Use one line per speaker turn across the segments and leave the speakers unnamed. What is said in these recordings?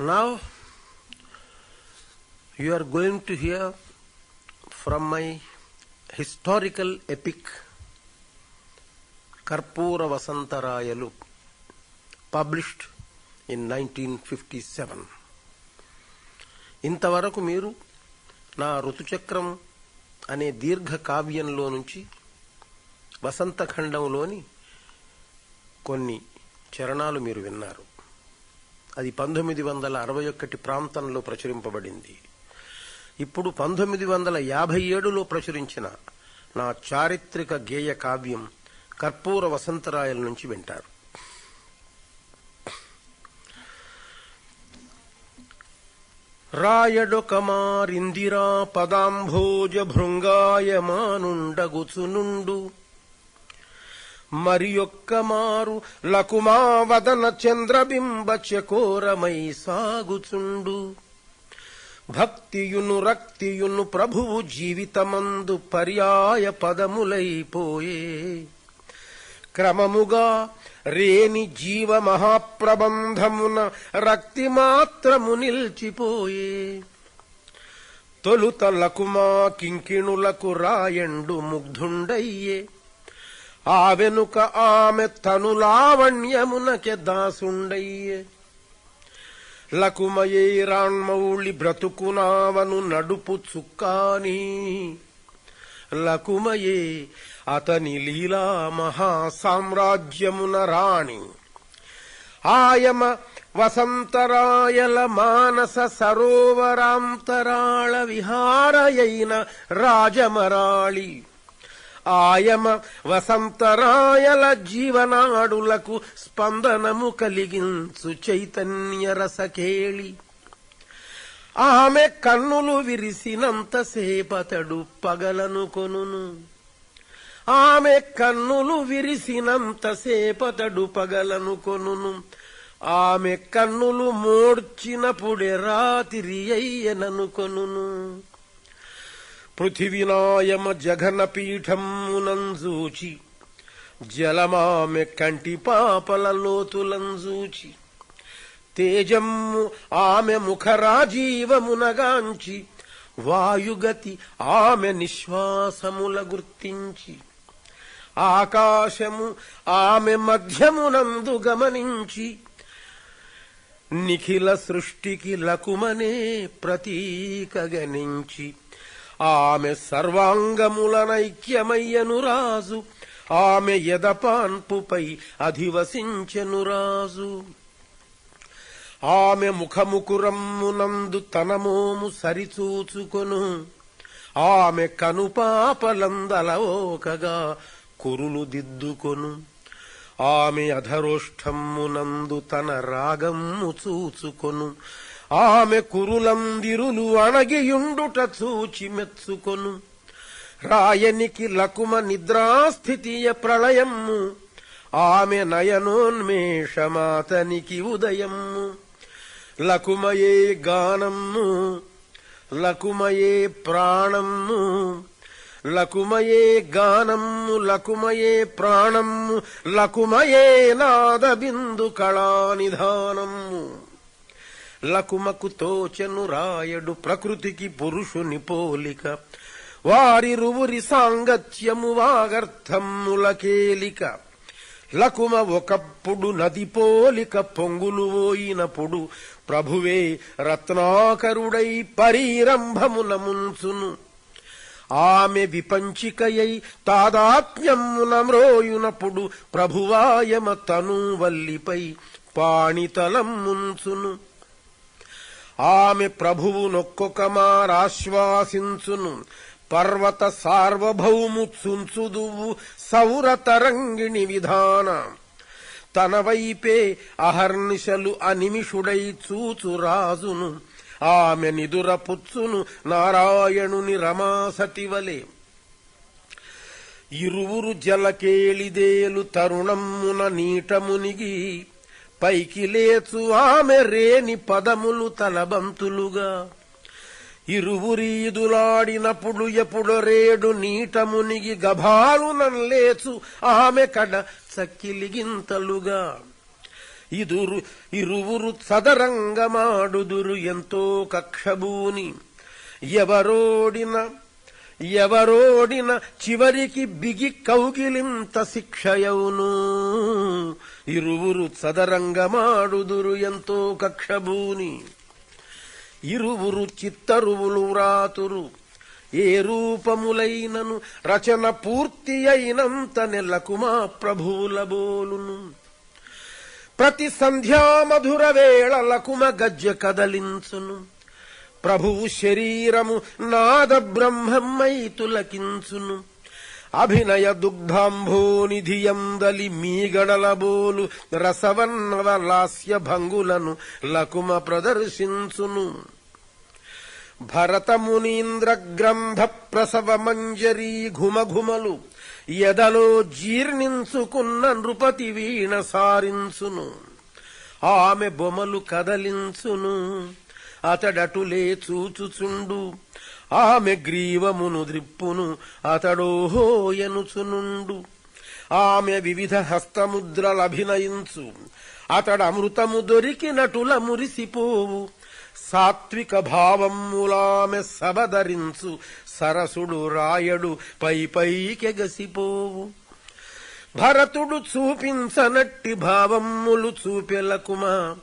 Now, you are going to hear from my historical epic Karpura Vasantarayalu, published in 1957. ఇంతవరకు మీరు నా ఋతుచక్రం అనే దీర్ఘ కావ్యంలో నుంచి వసంతఖండంలోని కొన్ని చరణాలు మీరు విన్నారు అది పంతొమ్మిది వందల అరవై ఒకటి ప్రాంతంలో ప్రచురింపబడింది. ఇప్పుడు పంతొమ్మిది వందల యాభై ఏడులో ప్రచురించిన నా చారిత్రక గేయ కావ్యం కర్పూర వసంతరాయల నుంచి వింటారు. రాయడొకమారిందిరా పదాంభోజ భృంగాయమానుండగుచునుండు మరి మారు లకుమావదన చంద్రబింబ చకోరమై సాగుచుండు. భక్తియును రక్తియును ప్రభువు జీవితమందు పర్యాయ పదములైపోయే క్రమముగా రేని జీవ మహాప్రబంధమున రక్తి మాత్రము నిల్చిపోయే. తొలుత లకుమా కింకిణులకు రాయండు ముగ్ధుండయ్యే. ఆ వెనుక ఆమె తను లావణ్యమునకె దాసుండయ్యే. లకుమయే రాణ్మౌళి బ్రతుకునావను నడుపు చుక్కాని. లకుమయే అతని లీలా మహా సామ్రాజ్యమున రాణి. ఆయమ వసంతరాయల మానస సరోవరాంతరాళ విహారయైన రాజమరాళి. ఆయమ వసంతరాయల జీవనాడులకు స్పందనము కలిగించు చైతన్య రసకేళి. ఆమె కన్నులు విరిసినంతసేపతడు పగలను కొనును. ఆమె కన్నులు విరిసినంతసేపతడు పగలను కొనును. ఆమె కన్నులు మోడ్చినప్పుడే రాతిరి అయ్యనను కొనును. పృథివినాయమ జఘన పీఠమునంజూచి జలమామె కంటి పాపల లోతులంజూచి తేజమ్ము ఆమె ముఖరాజీవమునగాంచి వాయుగతి ఆమె నిశ్వాసముల గుర్తించి ఆకాశము ఆమె మధ్యమునందు గమనించి నిఖిల సృష్టికి లకుమనే ప్రతీకగనించి ఆమె సర్వాంగములనైక్యమయ్యను రాజు. ఆమె ఎదపాన్పుపై అధివసించెను రాజు. ఆమె ముఖముకురమ్మునందు తనమోము సరిచూచుకొను. ఆమె కనుపాపలందలవోకగా కురులు దిద్దుకొను. ఆమె అధరోష్టమ్మునందు తన రాగమ్ము చూచుకొను. ఆమె కురులందిరులు అణగియుండుట చూచి మెచ్చుకొను. రాయనికి లకుమ నిద్రాస్థితియ ప్రళయము. ఆమె నయనోన్మేషమాతనికి ఉదయము. లకుమయే గానము. లకుమయే ప్రాణము. లకుమయే గానము. లకుమయే ప్రాణము. లకుమయే నాద బిందు కళానిధానమ్ము లకుమకు తోచను రాయడు ప్రకృతికి పురుషుని పోలిక. వారిరువురి సాంగత్యము వాగర్థములకేలిక లకుమ ఒకప్పుడు నది పోలిక పొంగులు పోయినప్పుడు ప్రభువే రత్నాకరుడై పరీరంభమునముంచును. ఆమె విపంచికయై తాదాత్మ్యమున మ్రోయునప్పుడు ప్రభువాయమ తను వల్లిపై పాణితలం ముంచును. ఆమె ప్రభువునొక్కొక్క మారాశ్వాసించును పర్వత సార్వభౌము చుంచుదువు సౌర తరంగిణి విధాన. తన వైపే అహర్నిశలు అనిమిషుడై చూచు రాజును. ఆమె నిదురపుచ్చును నారాయణుని రమాసతివలే ఇరువురు జలకేళిదేలు తరుణమ్మున నీటమునిగి పైకి లేచు ఆమె రేని పదములు తలబంతులుగా. ఇరువురీదులాడినప్పుడు ఎప్పుడు రేడు నీట మునిగి గభాలు లేచు ఆమె కడ చక్కిలిగింతలుగా ఇదురు ఇరువురు సదరంగమాడుదురు ఎంతో కక్షభూని. ఎవరోడిన ఎవరోడిన చివరికి బిగి కౌగిలింత శిక్షయవును. ఇరువురు సదరంగమాడుదురు ఎంతో కక్షభూని. ఇరువురు చిత్తరువులు వ్రాతురు. ఏ రూపములైనను రచన పూర్తి అయినంత నెలకుమా ప్రభువుల బోలును. ప్రతి సంధ్యామధుర వేళలకుమ గజ్జ కదలించును. ప్రభువు శరీరము నాద బ్రహ్మమ్మై తులకించును అభినయ దుగ్ధాంభోనిధియందలి మీగడలబోలు రసవన్నవ లాస్య భంగులను లకుమ ప్రదర్శించును. భరతమునీంద్ర గ్రంథ ప్రసవ మంజరీ ఘుమఘుమలు ఎదలో జీర్ణించుకున్న నృపతి వీణ సారించును. ఆమె బొమలు కదలించును. అతడటులే చూచుచుండు. ఆమె గ్రీవమును ద్రిప్పును అతడోహో ఎనుచునుండు. ఆమె వివిధ హస్తముద్రలభినయించు. అతడమృతము దొరికి దొరికినటుల మురిసిపోవు. సాత్విక భావములామె సబదరించు. సరసుడు రాయడు పై పైకెగసిపోవు భరతుడు చూపించనట్టి భావములు చూపెలకుమా.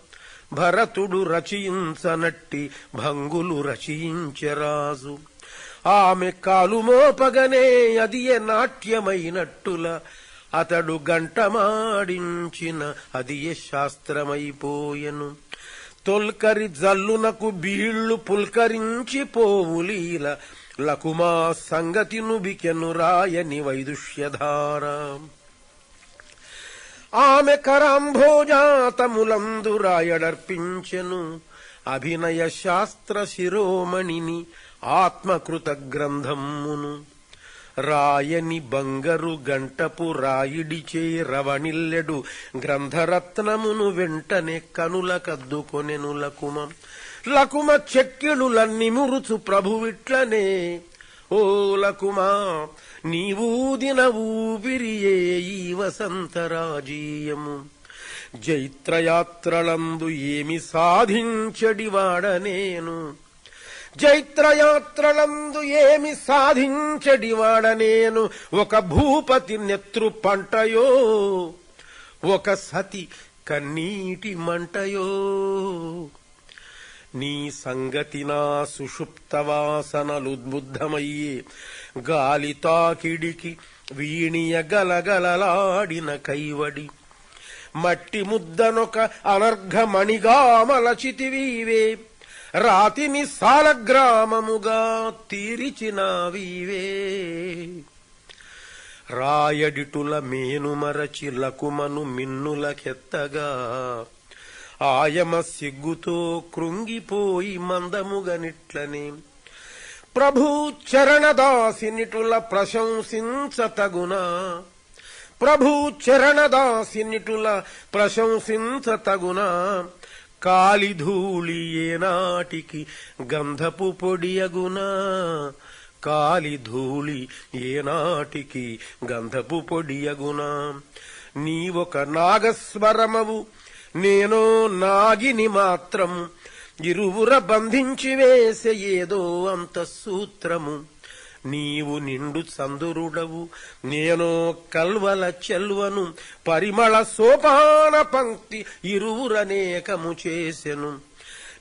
భరతుడు రచయించనట్టి భంగులు రచయించరాజు ఆమె కాలుమోపగనే అదియ నాట్యమైనట్టుల. అతడు గంటమాడించిన అదియ శాస్త్రమైపోయెను. తొల్కరి జల్లునకు బీళ్ళు పుల్కరించి పోవులీల. లకుమా సంగతి నుబికెను రాయని వైదుష్యధారా. ఆమె కరాంభోజాతములందు రాయడర్పించెను. అభినయ శాస్త్ర శిరోమణిని ఆత్మకృత గ్రంథమును రాయని బంగరు గంటపు రాయిడిచే రవణిల్లెడు గ్రంథరత్నమును వెంటనే కనుల కద్దుకొనెను లకుమ. లకుమ చెక్కిడులన్ని మురుచు ప్రభువిట్లనే. ఓలకుమా నీవూదిన ఊపిరియే ఈ వసంతరాజీయము. జైత్రయాత్రలందు ఏమి సాధించడివాడనేను జైత్రయాత్రలందు ఏమి సాధించడివాడనేను ఒక భూపతి నెత్రు పంటయో ఒక సతి కన్నీటి మంటయో. నీ సంగతి నా సుషుప్తవాసనలుద్బుద్ధమయ్యే. గాలి తాకిడికి వీణియ గలగలలాడిన కైవడి. మట్టి ముద్దనొక అనర్ఘమణిగామలచితివీవే రాతిని సాలగ్రామముగా తీరిచినావీవే. రాయడిటుల మేనుమరచి లకుమను మిన్నులకెత్తగా. ఆయమ సిగ్గుతో కృంగిపోయి మందముగనిట్లనే ప్రభు చరణదాసినిటుల ప్రశంసించతగునా. ప్రభు చరణదాసినిటుల ప్రశంసించతగునా. కాలిధూళి ఏనాటికి గంధపు పొడియగునా. కాలిధూళి ఏనాటికి గంధపు పొడియగునా. నీవొక నాగస్వరమవు నేను నాగిని మాత్రం ఇరువుర బంధించి వేసే ఏదో అంత సూత్రము. నీవు నిండు చందురుడవు. నేను కల్వల చెల్వను. పరిమళ సోపాన పంక్తి ఇరువురనేకము చేసెను.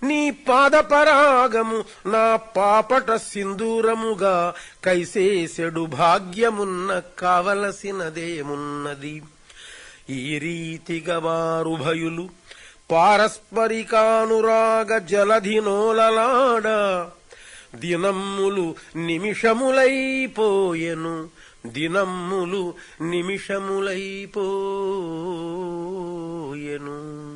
నీ పాదపరాగము నా పాపట సింధూరముగా. కైసేసెడు భాగ్యమున్న కావలసినదేమున్నది? ఈ రీతిగా వారుభయులు పారస్పరికానురాగ జలధినోలలాడ దినమ్ములు నిమిషములైపోయెను. దినమ్ములు నిమిషములైపోయెను.